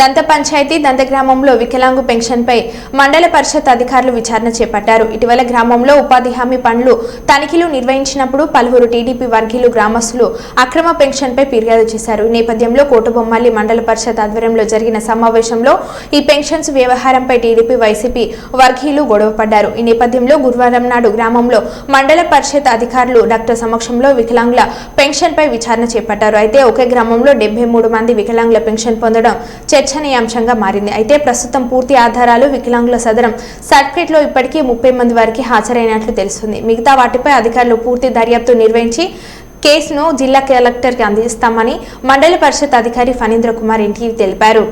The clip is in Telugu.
దంత పంచాయతీ దంత గ్రామంలో వికలాంగు పెన్షన్పై మండల పరిషత్ అధికారులు విచారణ చేపట్టారు. ఇటీవల గ్రామంలో ఉపాధి హామీ పనులు తనిఖీలు నిర్వహించినప్పుడు పలువురు టీడీపీ వర్గీయులు గ్రామస్తులు అక్రమ పెన్షన్పై ఫిర్యాదు చేశారు. ఈ నేపథ్యంలో కోటబొమ్మాలి మండల పరిషత్ ఆధ్వర్యంలో జరిగిన సమావేశంలో ఈ పెన్షన్స్ వ్యవహారంపై టీడీపీ వైసీపీ వర్గీయులు గొడవపడ్డారు ఈ నేపథ్యంలో గురువారం నాడు గ్రామంలో మండల పరిషత్ అధికారులు డాక్టర్ సమక్షంలో వికలాంగుల పెన్షన్పై విచారణ చేపట్టారు. అయితే ఒకే గ్రామంలో డెబ్బై మూడు మంది వికలాంగుల పెన్షన్ పొందడం చర్చనీయాంశంగా మారింది. అయితే ప్రస్తుతం పూర్తి ఆధారాలు వికలాంగుల సదరం. సర్టిఫికేట్లో ఇప్పటికీ ముప్పై మంది వారికి హాజరైనట్లు తెలుస్తుంది. మిగతా వాటిపై అధికారులు పూర్తి దర్యాప్తు నిర్వహించి కేసును జిల్లా కలెక్టర్కి అందిస్తామని మండల పరిషత్ అధికారి ఫణీంద్ర కుమార్ ఇంటికి తెలిపారు.